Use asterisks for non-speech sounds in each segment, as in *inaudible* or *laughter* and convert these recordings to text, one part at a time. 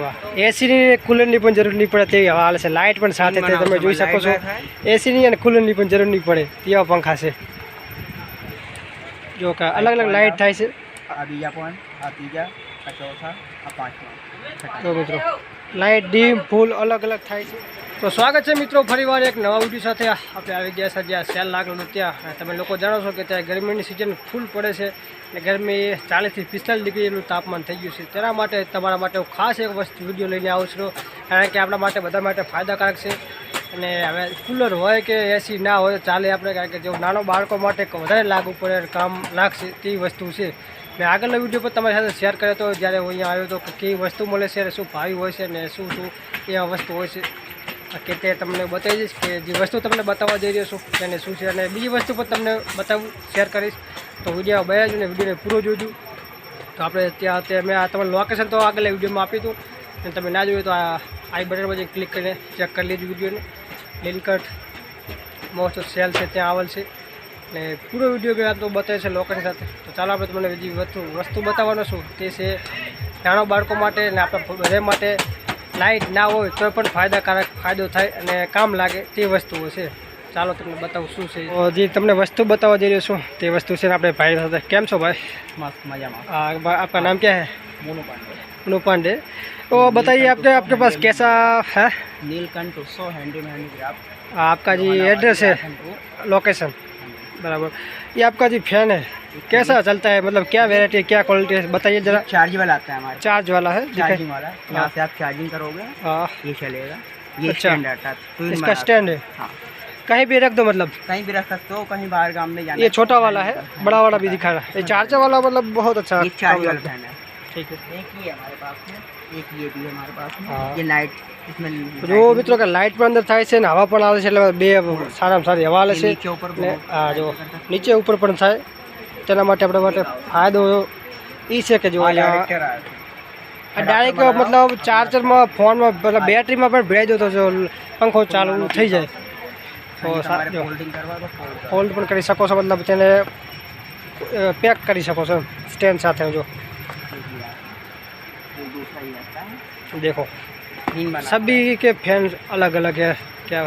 વાહ એસીની કુલરની પણ જરૂર નહીં પડે તેવી હવા હાલે છે. લાઇટ પણ સાથે તમે જોઈ શકો છો. એસીની અને કુલરની પણ જરૂર નહીં પડે તેવા પંખા છે. જો કે અલગ અલગ લાઇટ થાય છે. આ બીજા પોઈન્ટ આ ત્રીજા આ ચોથા આ પાંચમા. તો મિત્રો લાઇટ ડીમ ફૂલ અલગ અલગ થાય છે. તો સ્વાગત છે મિત્રો, ફરીવાર એક નવા વીડિયો સાથે. આપણે આવી ગયા છે જ્યાં સેલ લાગેલું ત્યાં. તમે લોકો જાણો છો કે ત્યાં ગરમીની સિઝન ફૂલ પડે છે. અને ગરમી ચાલીસથી પિસ્તાલીસ ડિગ્રીનું તાપમાન થઈ ગયું છે. તેના માટે તમારા માટે હું ખાસ એક વસ્તુ વીડિયો લઈને આવું છું. કારણ કે આપણા માટે બધા માટે ફાયદાકારક છે. અને હવે કુલર હોય કે એસી ના હોય ચાલે આપણે. કારણ કે જો નાનો બાળકો માટે વધારે લાગુ પડે કામ લાગશે તેવી વસ્તુ છે. મેં આગળનો વીડિયો પણ તમારી સાથે શેર કર્યો હતો. જ્યારે હું અહીંયા આવ્યો હતો કે કેવી વસ્તુ મળે છે શું ભાવી હોય છે અને શું શું એવા વસ્તુ હોય છે. કે તે તમને બતાવી દઈશ કે જે વસ્તુ તમને બતાવવા જઈ રહ્યો છું, તેને શું છે અને બીજી વસ્તુ પણ તમને બતાવું શેર કરીશ. તો વીડિયો બયા જ ને વિડીયોને પૂરો જોજો. તો આપણે ત્યાં મેં આ તમારું લોકેશન તો આગળ વિડીયોમાં આપ્યું હતું. અને તમે ના જોયું તો આ આઈ બટન પર ક્લિક કરીને ચેક કરી લેજો વિડીયોને લીલકટ મોસ્ટ સેલ છે, ત્યાં આવેલ છે. અને પૂરો વીડિયો મેં તો બતાવે છે લોકેશન સાથે. તો ચાલો આપણે તમને બીજી વસ્તુ વસ્તુ બતાવવાનો છું, તે છે નાના બાળકો માટે અને આપણા બધા માટે લાઇટ ના હોય તો પણ ફાયદાકારક ફાયદો થાય અને કામ લાગે તે વસ્તુઓ છે. ચાલો તમને બતાવું શું છે. જે તમને વસ્તુ બતાવવા જઈ રહ્યો છું તે વસ્તુ છે આપણે ભાઈ સાથે. કેમ છો ભાઈ? મજામાં. આપણા નામ ક્યાં હે? મોનુ પાંડે. મોનુ પાંડે. तो बताइए आपके आपके पास कैसा है नीलकंठ सौ हैंडलूम हैंडीक्राफ्ट आपका जी एड्रेस है लोकेशन बराबर। ये आपका जी फ़ैन है। कैसा चलता है? मतलब क्या वेराइटी है क्या क्वालिटी है? बताइए जरा। चार्ज वाला आता है हमारे। चार्ज वाला है? चार्जिंग वाला। यहाँ से आप चार्जिंग करोगे हाँ। ये चलेगा। ये अच्छा। स्टैंड आता है इसका स्टैंड है? हाँ। कहीं भी रख दो मतलब। कहीं भी रख सकते हो कहीं बाहर गाँव में जाना ये छोटा वाला है बड़ा वाला भी दिखा रहा है। ये चार्जर वाला मतलब बहुत अच्छा ये चार्ज काम वाला लगता है। फ़ैन है। ठीक है। एक ही हमारे पास में एक ये भी हमारे पास में। हाँ। ये नाइट इसमें જો મિત્રો કે લાઇટ પણ અંદર થાય છે ને હવા પણ આવે છે એટલે બે સારામાં સારી હવા આવે છે. હા જો નીચે ઉપર પણ થાય. તેના માટે આપણા માટે ફાયદો એ છે કે જો ડાયરેક્ટ મતલબ ચાર્જરમાં ફોનમાં મતલબ બેટરીમાં પણ ભેજ હતો જો પંખો ચાલુ થઈ જાય. તો ફોલ્ડ પણ કરી શકો છો મતલબ તેને પેક કરી શકો છો સ્ટેન્ડ સાથે જો. દેખો. दूसरा ही आता है देखो तीन बना सभी के फैन अलग अलग है क्या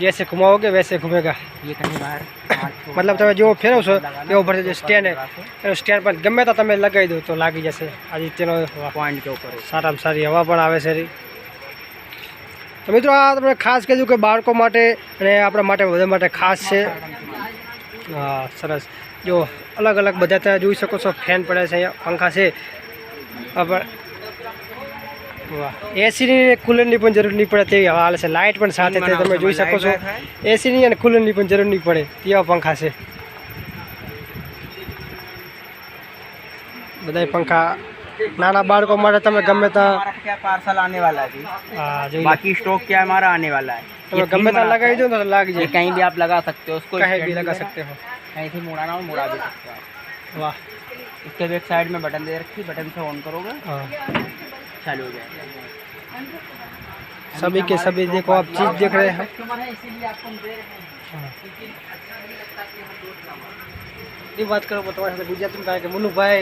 जैसे घुमाओगे वैसे घूमेगा ये कहीं बाहर *laughs* हाथ छोड़ મતલબ તમે જેવો ફેરવશો लगाना, એવો ભરે જે ऊपर સ્ટેન્ડ लगा के એનું સ્ટેન્ડ પર ગમે તો તમે લગાવી દો તો લાગી જશે આજે તેનો વાહ, पॉइंट के ऊपर होगा। સારામાં સારી હવા પણ આવે છે રી. તો મિત્રો આ તમને ખાસ કીધું કે બાળકો માટે અને આપણા માટે બધા માટે ખાસ છે હા સરસ જો અલગ અલગ બધા ત્યાં જોઈ શકો છો ફેન પડે છે અહીંયા પંખા છે આ પણ વાહ એસીની કુલરની પણ જરૂર નહીં પડે તેવી હવા હાલે છે લાઇટ પણ સાથે તે તમે જોઈ શકો છો એસીની અને કુલરની પણ જરૂર નહીં પડે તેવા પંખા છે બધાય પંખા નાના બાળકો માટે તમે ગમે ત્યાં हमारा क्या पार्सल आने वाला है अभी હા, જોઈ લો. बाकी स्टॉक क्या हमारा आने वाला है તમે ये ગમે तीन ત્યાં बनाता લગાવી દો ને તો લાગી है। ये જાય कहीं भी आप लगा सकते हो उसको कहीं stand भी लगा में सकते हो कहीं से मुड़ाना हो मुड़ा भी सकते हो आप। वाह इसके बैक साइड में बटन दे रखी बटन से ऑन करोगे हाँ चालू हो जाएगा सभी के सभी देखो आप चीज देख रहे हैं कस्टमर है इसीलिए आपको हम दे रहे हैं हाँ। ये बात करो तो तुम्हारे साथ गुजरात में कहा कि मुन्नू भाई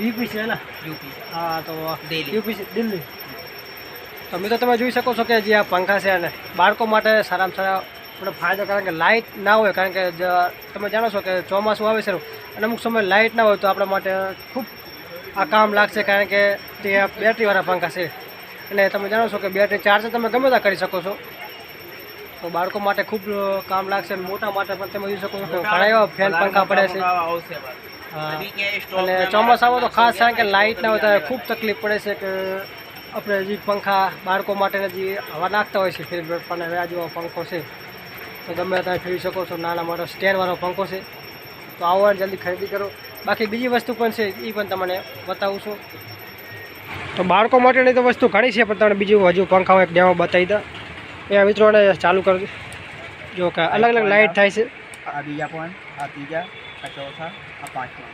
यूपी से है ना यूपी હા તો દિલ્હી. યુપી છે દિલ્હી તો મિત્રો તમે જોઈ શકો છો કે જે આ પંખા છે અને બાળકો માટે સારામાં સારા આપણે ફાયદો કારણ કે લાઇટ ના હોય કારણ કે જ- તમે જાણો છો કે ચોમાસું આવે છે અને અમુક સમય લાઇટ ના હોય તો આપણા માટે ખૂબ આ કામ લાગશે કારણ કે તે બેટરીવાળા પંખા છે. અને તમે જાણો છો કે બેટરી ચાર્જ તમે ગમે ત્યાં કરી શકો છો. તો બાળકો માટે ખૂબ કામ લાગશે અને મોટા માટે પણ તમે જોઈ શકો છો ઘણા એવા ફેન પંખા પડે છે. અને ચોમાસામાં તો ખાસ કારણ કે લાઇટ ના હોય ત્યારે ખૂબ તકલીફ પડે છે કે આપણે જે પંખા બાળકો માટેના જે હવા નાખતા હોય છે ફિર પણ હવે જેવો પંખો છે. તો ગમે ત્યાં ફેરવી શકો છો. નાના મોટો સ્ટેન્ડવાળો પંખો છે. તો આવો અને જલ્દી ખરીદી કરો. બાકી બીજી વસ્તુ પણ છે એ પણ તમને બતાવું છું. તો બાળકો માટેની તો વસ્તુ ઘણી છે પણ તમને બીજું હજુ પંખાઓ એક ડેમો બતાવી દો. એ મિત્રોને ચાલુ કરજો જો કે અલગ અલગ લાઇટ થાય છે. આ બીજા પણ આ ત્રીજા આ ચોથા આ પાંચમા.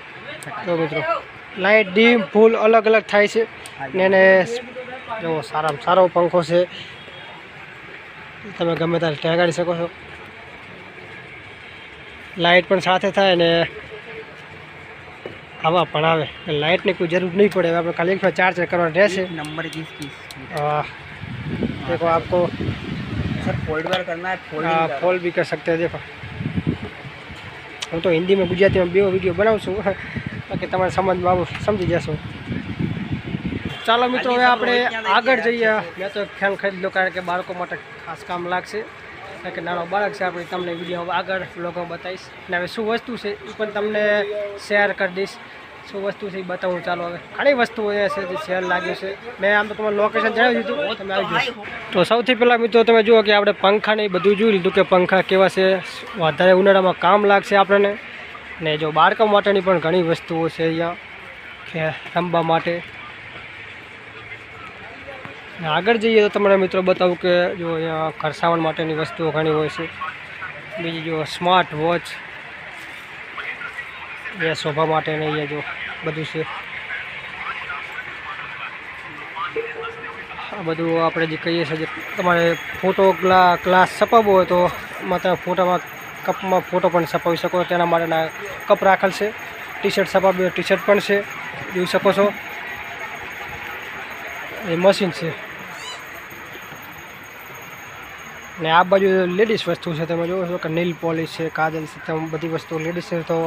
તો મિત્રો લાઇટ ડીમ ફૂલ અલગ અલગ થાય છે. ને એને જો સારામાં સારો પંખો છે. તમે ગમે ત્યારે ટેગાડી શકો છો. લાઇટ પણ સાથે થાય ને હવા પણ આવે લાઇટની કોઈ જરૂર નહીં પડે હવે આપણે ખાલી એક ચાર્જ કરવાનું રહેશે एक नंबर की इसकी आ, देखो आपको सर फोल्ड वर करना है आ, फोल्डिंग फॉल भी कर सकते हैं देखो હું તો હિન્દીમાં ગુજરાતીમાં બે વિડીયો બનાવું છું બાકી તમારે સમજમાં આવું સમજી જશો ચાલો મિત્રો હવે આપણે આગળ જઈએ મેં તો ફેન ખરીદ લો કારણ કે બાળકો માટે ખાસ કામ લાગશે કારણ કે નાનો બાળક છે, આપણે તમને વીડિયો આગળ લોકો બતાવીશ. અને હવે શું વસ્તુ છે એ પણ તમને શેર કરી દઈશ. શું વસ્તુ છે એ બતાવું, ચાલો હવે. ઘણી વસ્તુઓ એ છે જે શેર લાગ્યું છે. મેં આમ તો તમારું લોકેશન જણાવી દીધું, તમે આવી જશો તો સૌથી પહેલાં મિત્રો તમે જુઓ કે આપણે પંખાને એ બધું જોઈ લીધું કે પંખા કેવા છે, વધારે ઉનાળામાં કામ લાગશે આપણને. ને જો બાળકો માટેની પણ ઘણી વસ્તુઓ છે અહીંયા, કે રમવા માટે. આગળ જઈએ તો તમને મિત્રો બતાવું કે જો અહીંયા ખરસાવણ માટેની વસ્તુઓ ઘણી હોય છે. બીજી જો સ્માર્ટ વોચ એ શોભા માટેની અહીંયા જો બધું છે. આ બધું આપણે જે કહીએ છીએ તમારે ફોટો ગ્લા ગ્લાસ છપાવવો હોય તો એમાં તમે ફોટામાં કપમાં ફોટો પણ છપાવી શકો. તેના માટેના કપ રાખેલ છે. ટી શર્ટ સપાવી હોય ટી શર્ટ પણ છે. જોઈ શકો છો. એ મશીન છે. ને આ બાજુ લેડીઝ વસ્તુ છે, તમે જોવો છો કે નીલ પોલિશ છે, કાજલ છે બધી વસ્તુ લેડીઝ છે તો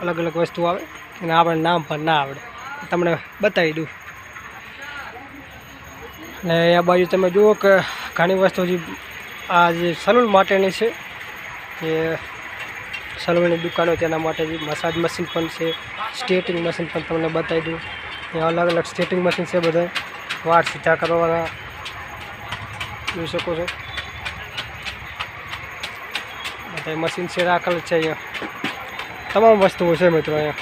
અલગ અલગ વસ્તુ આવે અને આપણે નામ પણ ના આવડે. તમને બતાવી દઉં. ને આ બાજુ તમે જુઓ કે ઘણી વસ્તુ જે આ જે સલૂન માટેની છે, એ સલૂનની દુકાનો તેના માટે જે મસાજ મશીન પણ છે સ્ટેટિંગ મશીન પણ તમને બતાવી દઉં. અલગ અલગ સ્ટેટિંગ મશીન છે બધા વાળ સીધા કરવાના, જોઈ શકો છો. બધા મશીન છે, રાખેલ છે અહીંયા. તમામ વસ્તુઓ છે મિત્રો અહીંયા.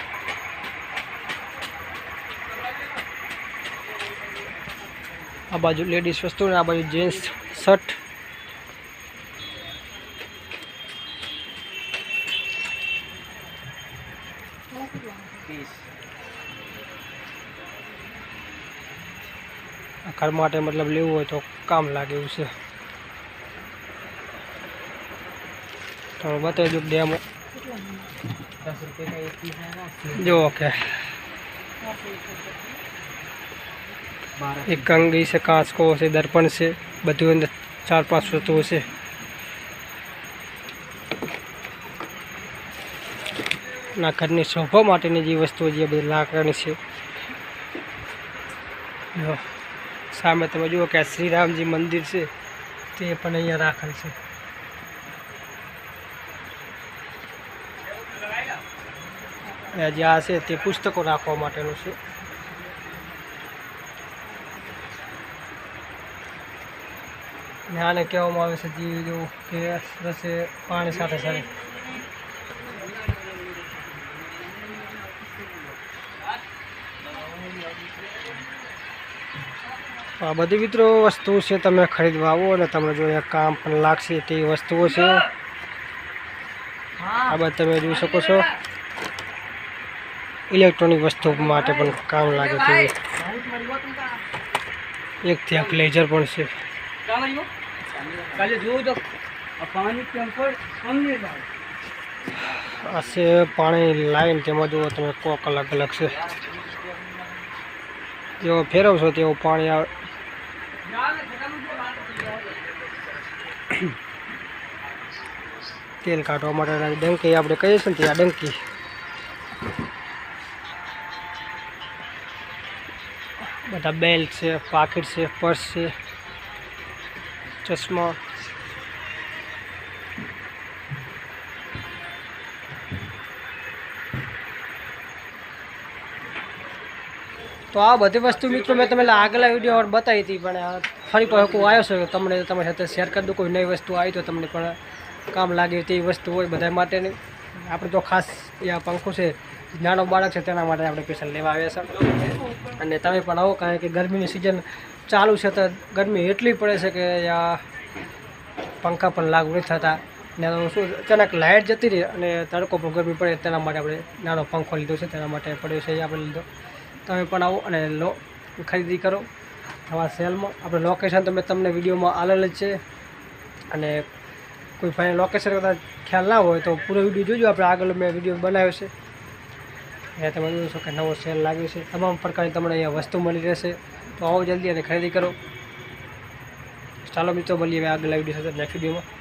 આ બાજુ લેડીઝ વસ્તુ ને, આ બાજુ જેન્ટ્સ શર્ટ ઘર માટે મતલબ લેવું હોય તો કામ લાગે એવું છે. થોડું બતાવી દઉં ડેમો. જો, ઓકે. એક કંગી છે, કાચકો છે, દર્પણ છે, બધું અંદર ચાર પાંચ વસ્તુઓ છે. ના ઘરની શોભા માટેની જે વસ્તુઓ જે બધી લાકડાની છે. સામે તમે જુઓ કે શ્રીરામજી મંદિર છે, તે પણ અહીંયા રાખેલ છે. આ જે આ છે તે પુસ્તકો રાખવા માટેનું છે. ને આને કહેવામાં આવે છે જીવ જેવું કે રસે પાણી સાથે સાથે. આ બધી મિત્રો વસ્તુ છે તમે ખરીદવા આવો અને તમને જો કામ પણ લાગશે તે વસ્તુઓ છે. આ બધું તમે જોઈ શકો છો. इलेक्ट्रॉनिक वस्तु मे काम लगे थे एक थे ब्लेजर से असे पानी लाइन तम जो ते कोक अलग अलग से जो फेरवशो तव पानी तेल काटवा डंकी आप कही डंकी. બધા બેલ્ટ છે પાકીટ છે, પર્સ છે, ચશ્મા. તો આ બધી વસ્તુ મિત્રો મેં તમને આગલા વીડિયો બતાવી હતી, પણ ફરી પણ હું આવ્યો છે તમને તમારી સાથે શેર કરી દઉં, કોઈ નવી વસ્તુ આવી તો તમને પણ કામ લાગે તેવી વસ્તુ હોય બધા માટેની. આપણે તો ખાસ આ પંખો છે નાનો બાળક છે, તેના માટે આપણે પેશન લેવા આવ્યા છે. અને તમે પણ આવો, કારણ કે ગરમીની સિઝન ચાલુ છે, તો ગરમી એટલી પડે છે કે પંખા પણ લાગુ નથી થતા. ને શું, અચાનક લાઇટ જતી રહી અને તડકો પણ ગરમી પડે, તેના માટે આપણે નાનો પંખો લીધો છે, તેના માટે પડ્યો છે એ આપણે લીધો. તમે પણ આવો અને લો, ખરીદી કરો. આવા સેલમાં. આપણે લોકેશન તો મેં તમને વિડીયોમાં આલેલ જ છે. અને કોઈ ભાઈ લોકેશન કદાચ ખ્યાલ ના હોય, તો પૂરો વીડિયો જોજો. આપણે આગળ મેં વીડિયો બનાવ્યો છે. અહીંયા તમે જોશો કે નવો સેલ લાગ્યો છે. તમામ પ્રકારની તમને અહીંયા વસ્તુ મળી રહેશે. તો આવો જલ્દી અને ખરીદી કરો. ચાલો મિત્રો, મળીએ આગળ વીડિયો સાથે નેક્સ્ટ વિડીયોમાં